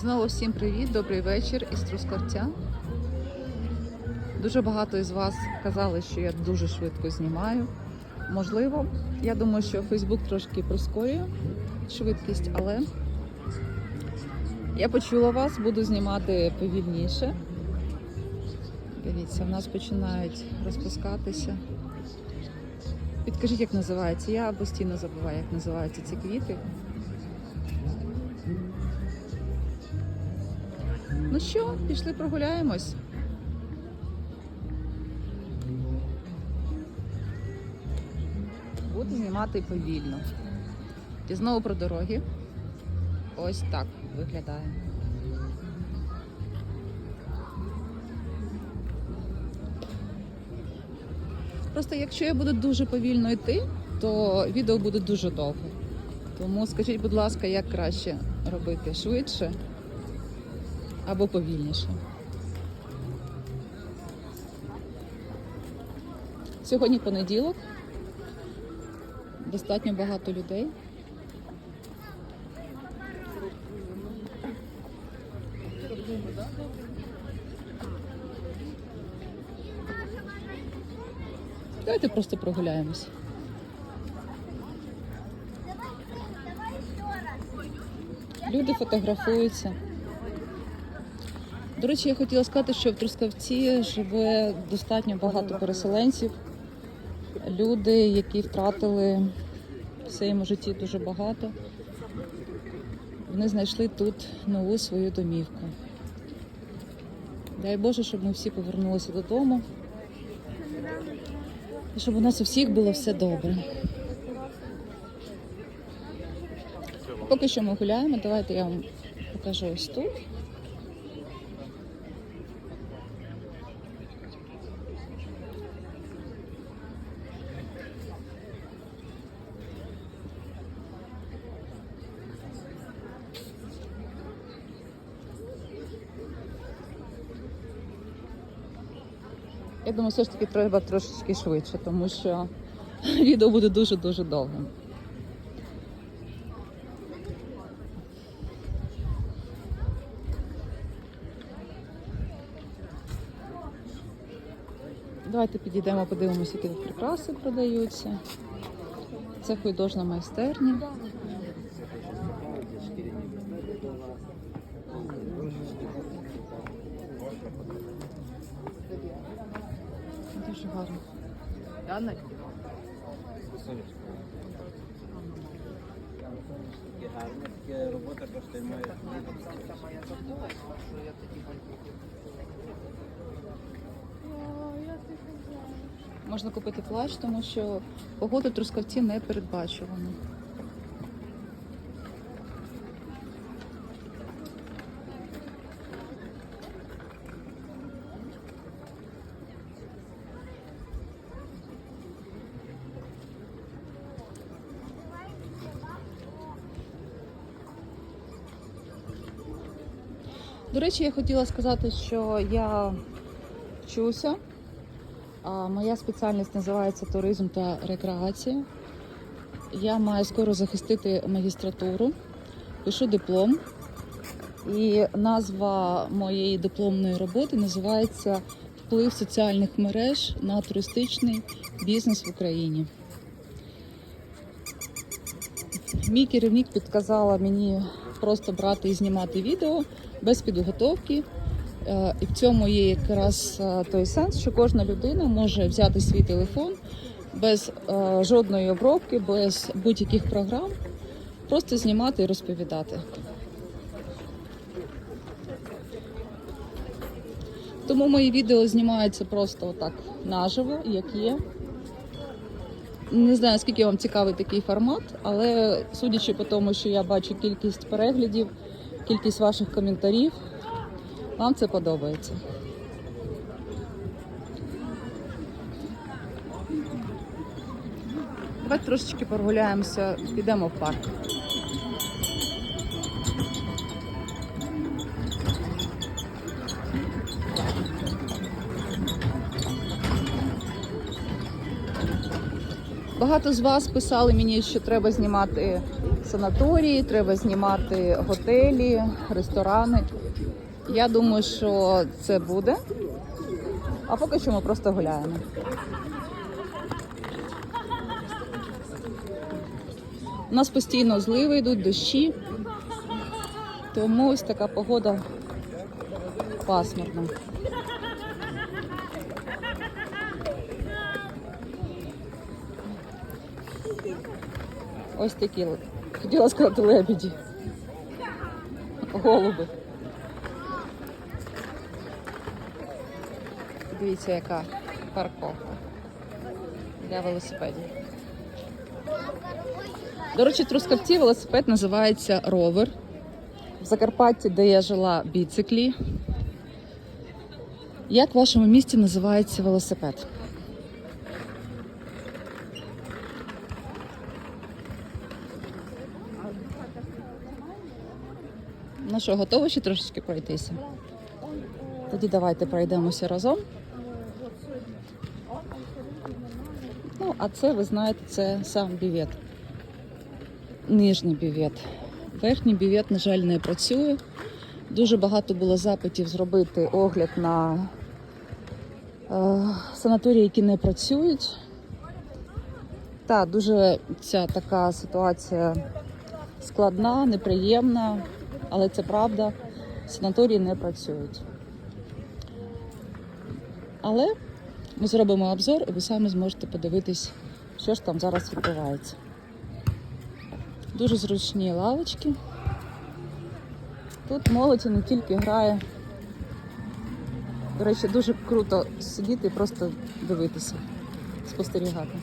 Знову всім привіт, добрий вечір із Трускавця. Дуже багато із вас казали, що я дуже швидко знімаю. Можливо, я думаю, що Фейсбук трошки прискорює швидкість, але я почула вас, буду знімати повільніше. Дивіться, в нас починають розпускатися. Підкажіть, як називається? Я постійно забуваю, як називаються ці квіти. Ну що, пішли прогуляємось. Буду знімати повільно. І знову про дороги. Ось так виглядає. Просто якщо я буду дуже повільно йти, то відео буде дуже довго. Тому скажіть, будь ласка, як краще робити швидше або повільніше. Сьогодні понеділок. Достатньо багато людей. Давайте просто прогуляємось. Люди фотографуються. До речі, я хотіла сказати, що в Трускавці живе достатньо багато переселенців. Люди, які втратили в своєму житті дуже багато. Вони знайшли тут нову свою домівку. Дай Боже, щоб ми всі повернулися додому. І щоб у нас у всіх було все добре. Поки що ми гуляємо, давайте я вам покажу ось тут. Я думаю, все ж таки треба трошечки швидше, тому що відео буде дуже-дуже довгим. Давайте підійдемо, подивимося, які тут прикраси продаються. Це художна майстерня. Дуже гарно. Має. Можна купити плащ, тому що погода в Трускавці не передбачувана. До речі, я хотіла сказати, що я вчуся. Моя спеціальність називається туризм та рекреація. Я маю скоро захистити магістратуру, пишу диплом. І назва моєї дипломної роботи називається Вплив соціальних мереж на туристичний бізнес в Україні. Мій керівник підказала мені просто брати і знімати відео без підготовки. Е, І в цьому є якраз е, той сенс, що кожна людина може взяти свій телефон без е, жодної обробки, без будь-яких програм, просто знімати і розповідати. Тому мої відео знімаються просто отак наживо, як є. Не знаю, скільки вам цікавий такий формат, але судячи по тому, що я бачу кількість переглядів, кількість ваших коментарів, вам це подобається. Давайте трошечки прогуляємося, підемо в парк. Багато з вас писали мені, що треба знімати санаторії, треба знімати готелі, ресторани. Я думаю, що це буде. А поки що ми просто гуляємо. У нас постійно зливи йдуть, дощі. Тому ось така погода пасмурна. Ось такі, хотіла сказати лебіді. Голуби. Дивіться, яка парковка для велосипедів. До речі, Трускавці велосипед називається ровер. В Закарпатті, де я жила, біциклі. Як в вашому місті називається велосипед? Ну що, готові ще трошечки пройтися? Тоді давайте пройдемося разом. Ну, а це, ви знаєте, це сам бівет. Нижній бівет. Верхній бівет, на жаль, не працює. Дуже багато було запитів зробити огляд на е, санаторії, які не працюють. Так, дуже ця така ситуація складна, неприємна, але це правда. Санаторії не працюють. Але ми зробимо обзор, і ви самі зможете подивитись, що ж там зараз відбувається. Дуже зручні лавочки. Тут молодь не тільки грає. До речі, дуже круто сидіти і просто дивитися, спостерігати.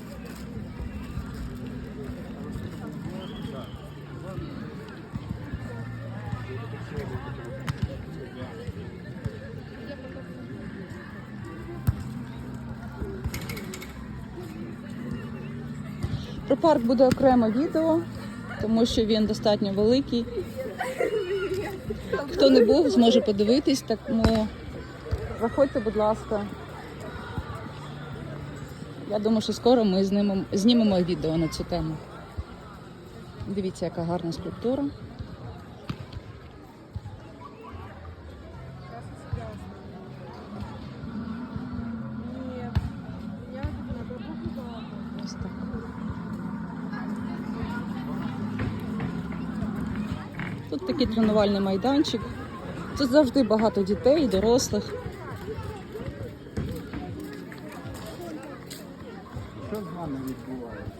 Парк буде окреме відео, тому що він достатньо великий. Хто не був, зможе подивитись, тому заходьте, будь ласка. Я думаю, що скоро ми знімемо, знімемо відео на цю тему. Дивіться, яка гарна скульптура. Тренувальний майданчик. Тут завжди багато дітей, дорослих. Що з вами відбувається?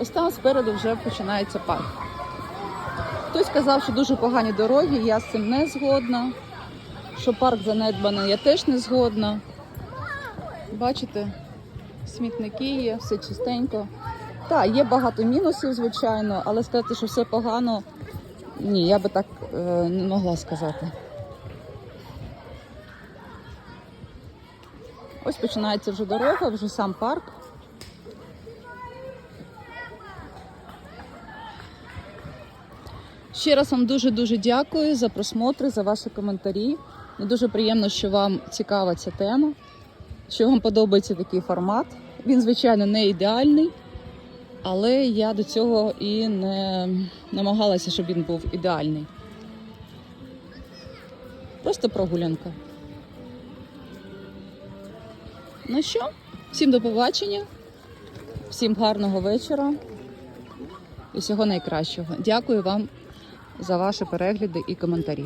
Ось там спереду вже починається парк. Хтось сказав, що дуже погані дороги, я з цим не згодна. Що парк занедбаний, я теж не згодна. Бачите, смітники є, все чистенько. Так, є багато мінусів, звичайно, але сказати, що все погано, ні, я би так е, не могла сказати. Ось починається вже дорога, вже сам парк. Ще раз вам дуже-дуже дякую за просмотри, за ваші коментарі. Мені дуже приємно, що вам цікава ця тема, що вам подобається такий формат. Він, звичайно, не ідеальний, але я до цього і не намагалася, щоб він був ідеальний. Просто прогулянка. Ну що, всім до побачення, всім гарного вечора і всього найкращого. Дякую вам за ваші перегляди і коментарі.